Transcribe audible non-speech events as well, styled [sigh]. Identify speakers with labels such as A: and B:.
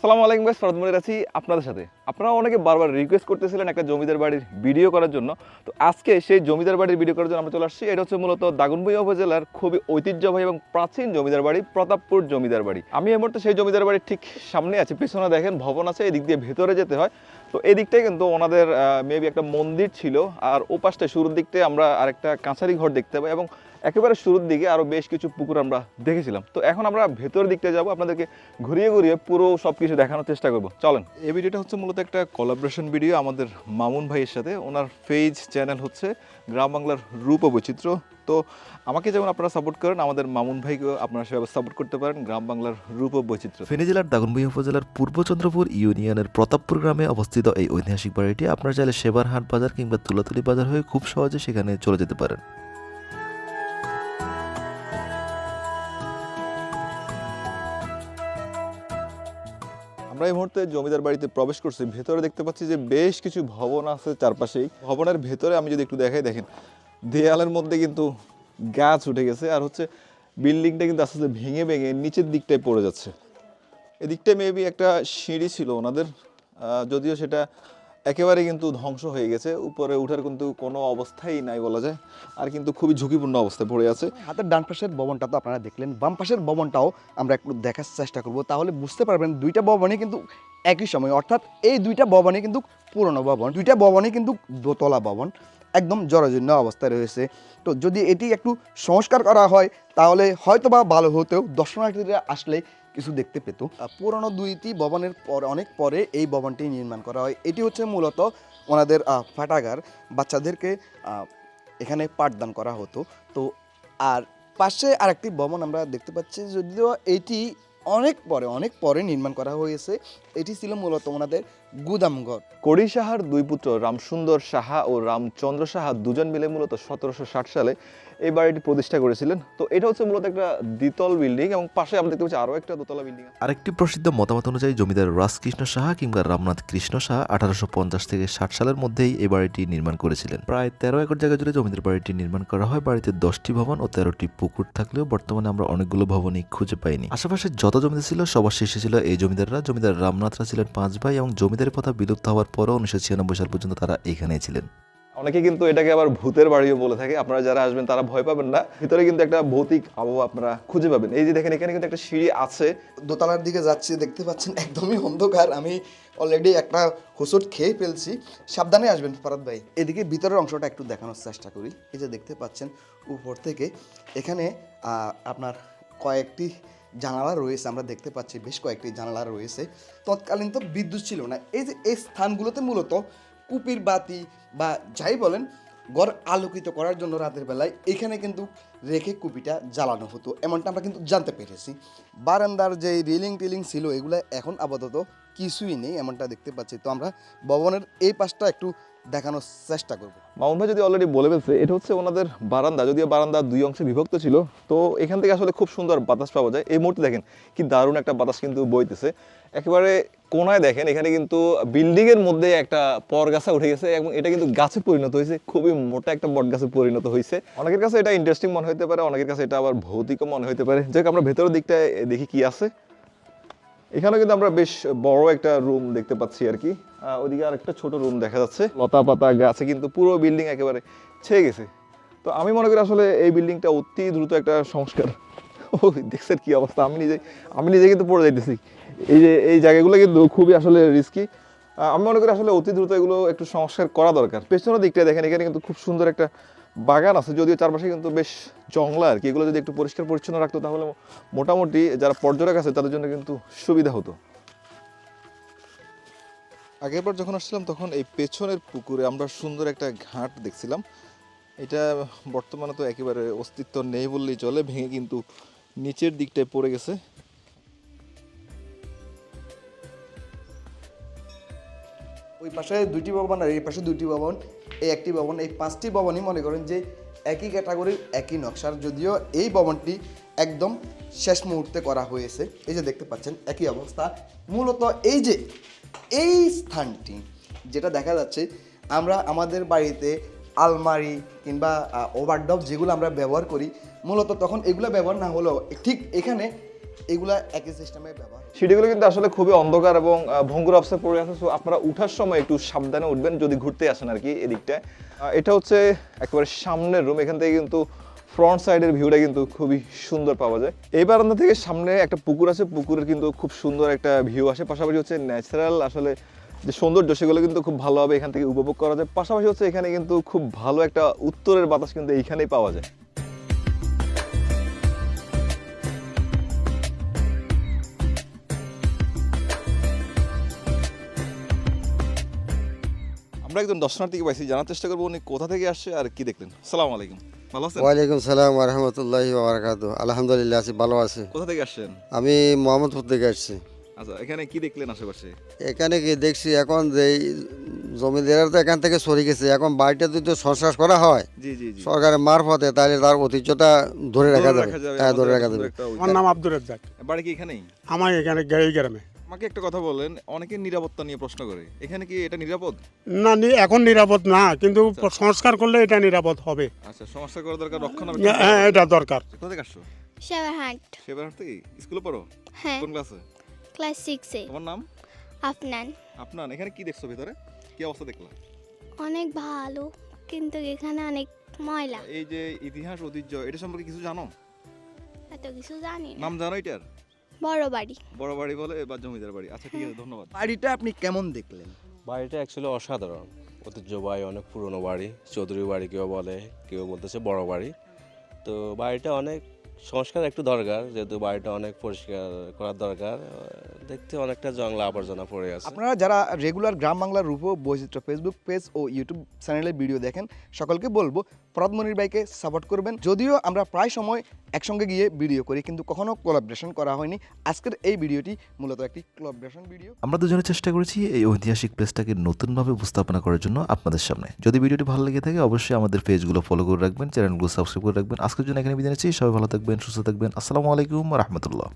A: আসসালামু আলাইকুম গাইস ফরদ মনির আছি আপনাদের সাথে। আপনারা অনেকে বারবার রিকোয়েস্ট করতেছিলেন একটা জমিদার বাড়ির ভিডিও করার জন্য। তো আজকে সেই জমিদার বাড়ির ভিডিও করার জন্য আমরা চলে আসছি। এটা হচ্ছে মূলত দাগনভূঞা উপজেলার খুবই ঐতিহ্যবাহী এবং প্রাচীন জমিদার বাড়ি, প্রতাপপুর জমিদার বাড়ি। আমি এই মুহূর্তে সেই জমিদার বাড়ির ঠিক সামনে আছে। পেছনে দেখেন ভবন আছে, এদিক দিয়ে ভেতরে যেতে হয়। তো এদিকটাই কিন্তু ওনাদের মেবি একটা মন্দির ছিল। আর ও পাশটায় শুরুর দিকটায় আমরা আরেকটা কাঁচারি ঘর দেখতে পাই এবং একেবারে শুরুর দিকে আরও বেশ কিছু পুকুর আমরা দেখেছিলাম। তো এখন আমরা ভেতর দিকটা যাব আপনাদেরকে ঘুরিয়ে ঘুরিয়ে পুরো সব কিছু দেখানোর চেষ্টা করব। চলেন। এই ভিডিওটা হচ্ছে মূলত একটা কোলাবরেশন ভিডিও আমাদের মামুন ভাইয়ের সাথে। ওনার পেজ চ্যানেল হচ্ছে গ্রাম বাংলার রূপ ও বৈচিত্র্য। তো আমাকে যেমন আপনারা সাপোর্ট করেন আমাদের মামুন ভাইকেও আপনারা সেভাবে সাপোর্ট করতে পারেন গ্রাম বাংলার রূপ ও বৈচিত্র্য।
B: ফেনী জেলার দাগনভূঞা উপজেলার পূর্ব চন্দ্রপুর ইউনিয়নের প্রতাপপুর গ্রামে অবস্থিত এই ঐতিহাসিক বাড়িটি আপনারা চাইলে সেবারহাট বাজার কিংবা তুলাতুলি বাজার হয়ে খুব সহজে সেখানে চলে যেতে পারেন।
A: আমরা এই মুহূর্তে জমিদার বাড়িতে প্রবেশ করছি। ভেতরে দেখতে পাচ্ছি যে বেশ কিছু ভবন আছে চারপাশেই। ভবনের ভেতরে আমি যদি একটু দেখাই, দেখেন, দেয়ালের মধ্যে কিন্তু গাছ উঠে গেছে আর হচ্ছে বিল্ডিংটা কিন্তু আস্তে আস্তে ভেঙে ভেঙে নিচের দিকটায় পড়ে যাচ্ছে। এদিকটায় মেবি একটা সিঁড়ি ছিল ওনাদের যদিও সেটা একেবারে কিন্তু ধ্বংস হয়ে গেছে। উপরে উঠার কিন্তু কোনো অবস্থাই নাই বলা যায়। আর কিন্তু খুবই ঝুঁকিপূর্ণ অবস্থায় পড়ে আছে।
C: হাতের ডান পাশের ভবনটা তো আপনারা দেখলেন। বাম পাশের ভবনটাও আমরা একটু দেখার চেষ্টা করব। তাহলে বুঝতে পারবেন দুইটা ভবনই কিন্তু একই সময়। অর্থাৎ এই দুইটা ভবনই কিন্তু পুরনো ভবন। দুইটা ভবনই কিন্তু দোতলা ভবন। একদম জরাজীর্ণ অবস্থায় রয়েছে। তো যদি এটি একটু সংস্কার করা হয়, তাহলে হয়তো বা ভালো হতেও। দর্শনার্থীরা আসলে কিছু দেখতে পেত। পুরনো দুইটি ভবনের পর, অনেক পরে এই ভবনটি নির্মাণ করা হয়। এটি হচ্ছে মূলত ওনাদের ফাটাগার। বাচ্চাদেরকে এখানে পাঠদান করা হতো। তো আর পাশে আরেকটি ভবন আমরা দেখতে পাচ্ছি, যদিও এটি অনেক পরে অনেক পরে নির্মাণ করা হয়েছে। এটি ছিল মূলত ওনাদের গুদামঘর।
A: কড়ি সাহার দুই পুত্র রামসুন্দর সাহা ও রামচন্দ্র সাহা দুজন মিলে মূলত সতেরোশো ষাট সালে এই বাড়িটি প্রতিষ্ঠা করেছিলেন। তো এটা হচ্ছে মূলত একটা দ্বিতল বিল্ডিং এবং পাশে আমরা দেখতে পাচ্ছি আরও একটা দোতলা বিল্ডিং
B: আরেকটি প্রসিদ্ধ মতামত অনুযায়ী জমিদার রাজকৃষ্ণ সাহা কিংবা রামনাথ কৃষ্ণ সাহা আঠারোশো পঞ্চাশ থেকে ষাট সালের মধ্যেই এই বাড়িটি নির্মাণ করেছিলেন। প্রায় তেরো একর জায়গা জুড়ে জমিদার বাড়িটি নির্মাণ করা হয়। বাড়িতে দশটি ভবন ও তেরোটি পুকুর থাকলেও বর্তমানে আমরা অনেকগুলো ভবনই খুঁজে পাইনি। আশেপাশে যত জমিদার ছিল? সবার শেষে ছিল এই জমিদাররা। জমিদার রামনাথরা ছিলেন পাঁচ ভাই এবং জমিদারি প্রথা বিলুপ্ত হওয়ার পরও উনিশশো ছিয়ানব্বই সাল পর্যন্ত তারা এখানেই ছিলেন।
A: অনেকে কিন্তু এটাকে আবার ভূতের বাড়িও বলে থাকে। আপনারা যারা আসবেন তারা ভয় পাবেন না। ভিতরে কিন্তু একটা ভৌতিক আবহাওয়া আপনারা খুঁজে পাবেন। এই যে দেখেন এখানে কিন্তু একটা সিঁড়ি আছে।
C: দোতলার দিকে যাচ্ছি দেখতে পাচ্ছেন একদমই অন্ধকার। আমি অলরেডি একটা হোসট খেয়ে ফেলছি। সাবধানে আসবেন ফরাদ ভাই। এদিকে ভিতরের অংশটা একটু দেখানোর চেষ্টা করি। এই যে দেখতে পাচ্ছেন উপর থেকে। এখানে আপনার কয়েকটি জানালা রয়েছে, আমরা দেখতে পাচ্ছি বেশ কয়েকটি জানালা রয়েছে। তৎকালীন তো বিদ্যুৎ ছিল না। এই যে এই স্থানগুলোতে মূলত কুপির বাতি বা যাই বলেন, ঘর আলোকিত করার জন্য রাতের বেলায় এখানে কিন্তু রেখে কুপিটা জ্বালানো হতো। এমনটা আমরা কিন্তু জানতে পেরেছি। বারান্দার যে রিলিং টিলিং ছিল, এগুলো এখন আপাতত কিছুই নেই, এমনটা দেখতে পাচ্ছি। তো আমরা ভবনের এই পাশটা একটু দেখানোর চেষ্টা করব।
A: মামুন ভাই যদি অলরেডি বলে ফেলছে, এটা হচ্ছে ওনাদের বারান্দা। যদিও বারান্দা দুই অংশে বিভক্ত ছিল, তো এখান থেকে আসলে খুব সুন্দর বাতাস পাওয়া যায়। এই মুহূর্তে দেখেন কি দারুণ একটা বাতাস কিন্তু বইতেছে। একেবারে কোনায় দেখেন, এখানে কিন্তু বিল্ডিং এর মধ্যে একটা পর গাছা উঠে গেছে এবং এটা কিন্তু গাছে পরিণত হয়েছে। খুবই মোটা একটা বট গাছে পরিণত হয়েছে। অনেকের কাছে এটা ইন্টারেস্টিং মনে হতে পারে, অনেকের কাছে এটা আবার ভৌতিকও মনে হতে পারে। যাই আমরা ভেতরের দিকটায় দেখি কি আছে। এখানে কিন্তু আমরা বেশ বড় একটা রুম দেখতে পাচ্ছি আর কি। ওদিকে আর একটা ছোট রুম দেখা যাচ্ছে। লতা পাতা গাছে। কিন্তু পুরো বিল্ডিং একেবারে ছেয়ে গেছে। তো আমি মনে করি আসলে এই বিল্ডিংটা অতি দ্রুত একটা সংস্কার। [laughs] ও দেখছেন কি অবস্থা? আমি নিজে আমি নিজে কিন্তু পড়ে যাইতেছি। এই যে এই জায়গাগুলো কিন্তু খুবই আসলে রিস্কি আমি মনে করি আসলে অতি দ্রুত এগুলো একটু সংস্কার করা দরকার। পেছনের দিকটা দেখেন এখানে কিন্তু খুব সুন্দর একটা বাগান আছে। যদিও চারপাশে কিন্তু বেশ জংলা আর কি। এগুলো যদি একটু পরিষ্কার পরিচ্ছন্ন রাখতো তাহলে মোটামুটি যারা পর্যটক আছে তাদের জন্য কিন্তু সুবিধা হতো। আগের বার যখন আসছিলাম, তখন এই পেছনের পুকুরে আমরা সুন্দর একটা ঘাট দেখছিলাম। এটা বর্তমানে তো একেবারে অস্তিত্ব নেই বললেই চলে, ভেঙে কিন্তু নিচের দিকটায় পড়ে গেছে।
C: ওই পাশে দুইটি ভবন আর এই পাশে দুইটি ভবন। এই একটি ভবন, এই পাঁচটি ভবনই মনে করেন যে একই ক্যাটাগরির একই নকশার। যদিও এই ভবনটি একদম শেষ মুহূর্তে করা হয়েছে। এই যে দেখতে পাচ্ছেন, একই অবস্থা। মূলত এই যে, এই স্থানটি, যেটা দেখা যাচ্ছে, আমরা আমাদের বাড়িতে আলমারি কিংবা ওভারডব যেগুলো আমরা ব্যবহার করি, মূলত তখন এগুলো ব্যবহার না হলেও ঠিক এখানে এগুলা একই সিস্টেমে ব্যবহার
A: সিঁড়িগুলো কিন্তু আসলে খুবই অন্ধকার এবং ভঙ্গুর অবস্থায় পড়ে আছে। সো আপনারা উঠার সময় একটু সাবধানে উঠবেন যদি ঘুরতে আসেন আর কি এদিকটায়। এটা হচ্ছে একেবারে সামনের রুম এখান থেকে কিন্তু ফ্রন্ট সাইডের ভিউটা কিন্তু খুবই সুন্দর পাওয়া যায়। এই বারান্দা থেকে সামনে একটা পুকুর আছে, পুকুরের কিন্তু খুব সুন্দর একটা ভিউ আসে। পাশাপাশি হচ্ছে ন্যাচারাল আসলে যে সৌন্দর্য, সেগুলো কিন্তু খুব ভালোভাবে এখান থেকে উপভোগ করা যায়। পাশাপাশি হচ্ছে এখানে কিন্তু খুব ভালো একটা উত্তরের বাতাস কিন্তু এইখানেই পাওয়া যায়। আমরা একজন দর্শনার্থীকে পাইছি জানার চেষ্টা করব উনি কোথা থেকে আসছে আর কি দেখলেন। সালাম আলাইকুম। ভালো আছেন?
D: ওয়ালাইকুম সালাম রহমতুল্লাহি বারাকাতু আলহামদুলিল্লাহ আছি ভালো আছি।
A: কোথা থেকে আসছেন?
D: আমি মোহাম্মদপুর থেকে আসছি।
A: আচ্ছা এখানে কি দেখলেন আশেপাশে?
D: এখানে কি দেখছি এখন যে এই জমিদাররা তো এখান থেকে সরে গেছে এখন বাড়িটা যদি সংশ্বাস করা হয়
A: জি জি জি।
D: সরকারের মারফতে তাহলে তার ঐতিহ্যটা ধরে রাখা যাবে। হ্যাঁ ধরে রাখা যাবে।
E: আমার নাম আব্দুর রাজ্জাক।
A: বাড়ি কি এখানেই?
E: আমার এখানে গ্রামে।
A: আমাকে একটা কথা বলেন অনেকে নিরাপত্তা নিয়ে প্রশ্ন করে। এখানে কি এটা নিরাপদ?
E: না এখন নিরাপদ না কিন্তু সংস্কার করলে এটা নিরাপদ হবে।
A: আচ্ছা সংস্কার করা দরকার রক্ষণাবেক্ষণ হ্যাঁ
E: এটা দরকার।
A: কোথা থেকে আসছো?
F: সেবাহাট
A: সেবার থেকে? স্কুলে পড়ো?
F: হ্যাঁ।
A: কোন ক্লাসে?
F: ক্লাস সিক্সে।
A: তোমার নাম?
F: আপনার
A: আপনার এখানে কি দেখছ ভিতরে? কি অবস্থা দেখলা?
F: অনেক ভালো কিন্তু এখানে অনেক ময়লা।
A: এই যে ইতিহাস ঐতিহ্য এটা সম্পর্কে কিছু জানো?
F: এত কিছু জানি না।
A: নাম জানো এটার?
F: বড় বাড়ি।
A: বড় বাড়ি বলে বা জমিদার বাড়ি। আচ্ছা ঠিক আছে ধন্যবাদ।
C: বাড়িটা আপনি কেমন দেখলেন?
G: বাড়িটা অ্যাকচুয়ালি অসাধারণ। ঐতিহ্যবাহী অনেক পুরনো বাড়ি। চৌধুরী বাড়ি কেউ বলে কেউ বলতেছে বড় বাড়ি। তো বাড়িটা অনেক সংস্কার একটু দরকার যেহেতু বাড়িটা অনেক পরিষ্কার করার দরকার। দেখতে অনেকটা জংলা আবর্জনা পড়ে আছে।
C: আপনারা যারা রেগুলার গ্রাম বাংলার রূপ বৈচিত্র্য ফেসবুক পেজ ও ইউটিউব চ্যানেলে ভিডিও দেখেন সকলকে বলব প্রদমনির বাইকে সাপোর্ট করবেন। যদিও আমরা প্রায় সময় একসঙ্গে গিয়ে ভিডিও করি, কিন্তু কখনো কোলাবরেশন করা হয়নি। আজকের এই ভিডিওটি মূলত একটি কোলাবরেশন ভিডিও
B: আমরা দুজনে চেষ্টা করেছি এই ঐতিহাসিক প্লেসটাকে নতুনভাবে উপস্থাপনা করার জন্য আপনাদের সামনে। যদি ভিডিওটি ভালো লেগে থাকে, অবশ্যই আমাদের পেজগুলো ফলো করে রাখবেন চ্যানেলগুলো সাবস্ক্রাইব করে রাখবেন। আজকের জন্য এখানে বিদায় নিচ্ছি। সবাই ভালো থাকবেন, সুস্থ থাকবেন। আসসালামু আলাইকুম রহমতুল্লাহ।